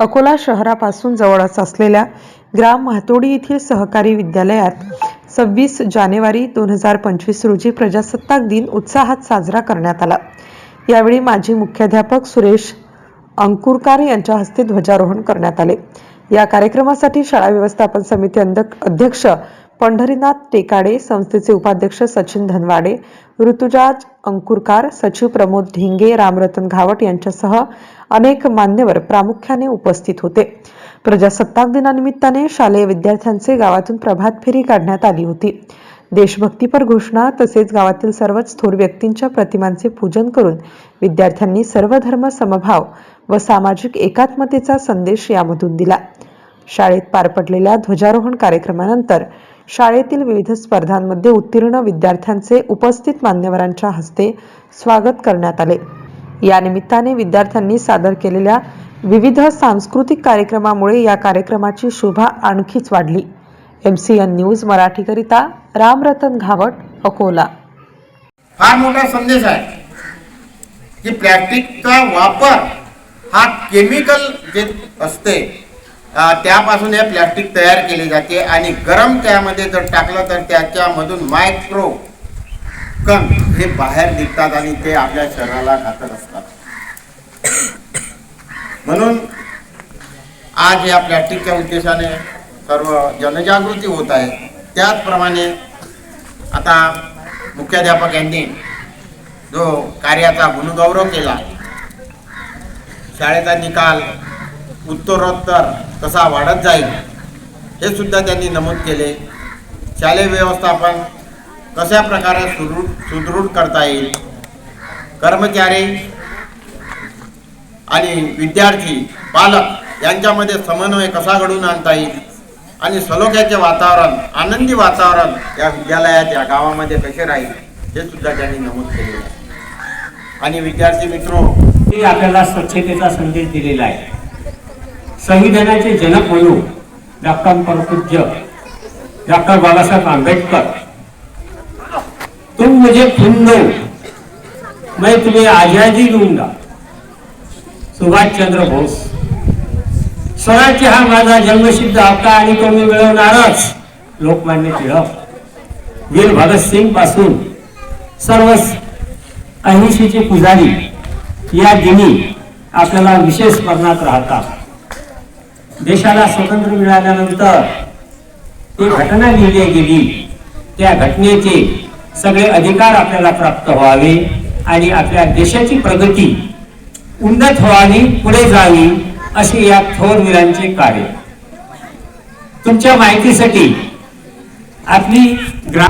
अकोला शहरापासून जवळच असलेल्या ग्राम म्हातोडी येथील सहकारी विद्यालयात सव्वीस जानेवारी दोन हजार पंचवीस रोजी प्रजासत्ताक दिन उत्साहात साजरा करण्यात आला. यावेळी माजी मुख्याध्यापक सुरेश अंकुरकार यांच्या हस्ते ध्वजारोहण करण्यात आले. या कार्यक्रमासाठी शाळा व्यवस्थापन समिती अध्यक्ष पंढरीनाथ टेकाडे संस्थेचे उपाध्यक्ष सचिन धनवाडे ऋतुजाज अंकुरकार सचिव प्रमोद ढिंगे रामरतन घावट यांच्यासह अनेक मान्यवर प्रामुख्याने उपस्थित होते. प्रजासत्ताक दिनानिमित्ताने शालेय विद्यार्थ्यांचे गावातून प्रभात फेरी काढण्यात आली होती. देशभक्तीपर घोषणा तसेच गावातील सर्वच थोर व्यक्तींच्या प्रतिमांचे पूजन करून विद्यार्थ्यांनी सर्व धर्म समभाव व सामाजिक एकात्मतेचा संदेश यामधून दिला. शाळेत पार पडलेल्या ध्वजारोहण कार्यक्रमानंतर शाळेतील विविध स्पर्धांमध्ये उत्तीर्ण विद्यार्थ्यांचे उपस्थित मान्यवरांच्या हस्ते स्वागत करण्यात आले. या निमित्ताने विद्यार्थ्यांनी सादर केलेल्या विविध सांस्कृतिक कार्यक्रमामुळे या कार्यक्रमाची शोभा आणखीच वाढली. एम सी एन न्यूज मराठीकरिता रामरतन घावट अकोला. फार मोठा संदेश आहे की प्लॅस्टिकचा वापर हा केमिकल जे असते त्यापासून हे प्लॅस्टिक तयार केले जाते आणि गरम त्यामध्ये जर टाकलं तर त्याच्यामधून मायक्रो कण हे बाहेर निघतात आणि ते आपल्या शरीराला घातक असतात. म्हणून आज या प्लॅस्टिकच्या उद्देशाने सर्व जनजागृती होत आहे. त्याचप्रमाणे आता मुख्याध्यापक यांनी जो कार्याचा गुणगौरव केला शाळेचा निकाल उत्तरोत्तर कसा वाढत जाईल हे सुद्धा त्यांनी नमूद केले. शालेय व्यवस्थापन कशा प्रकारे सुदृढ सुदृढ करता येईल? कर्मचारी आणि विद्यार्थी पालक यांच्यामध्ये समन्वय कसा घडवून आणता येईल? आणि सलोख्याचे वातावरण आनंदी वातावरण या विद्यालयात या गावामध्ये कसे राहील? हे सुद्धा त्यांनी नमूद केलेलं आहे. आणि विद्यार्थी मित्रो आपल्याला स्वच्छतेचा संदेश दिलेला आहे. संविधानाचे जनक म्हणून डॉक्टर परपूज्य डॉक्टर बाबासाहेब आंबेडकर तुम मुझे खून दो। मैं तुम्हें आजादी दूंगा। सुभाष चंद्र बोस। स्वराज्य हा माझा जन्मसिद्ध हक्क आणि तो मी मिळवणारच लोकमान्य टिळक. वीर भगतसिंगपासून सर्व अहिंसेचे पुजारी या दिनी आपल्याला विशेष स्मरणात राहतात. देशाला स्वातंत्र्य मिळाल्यानंतर ती घटना लिहिली गेली. त्या घटनेचे सगळे अधिकार आपल्याला प्राप्त व्हावे आणि आपल्या देशाची प्रगती उन्नत व्हावी पुढे जावी असे या थोर वीरांचे कार्य. तुमच्या माहितीसाठी आपली ग्रा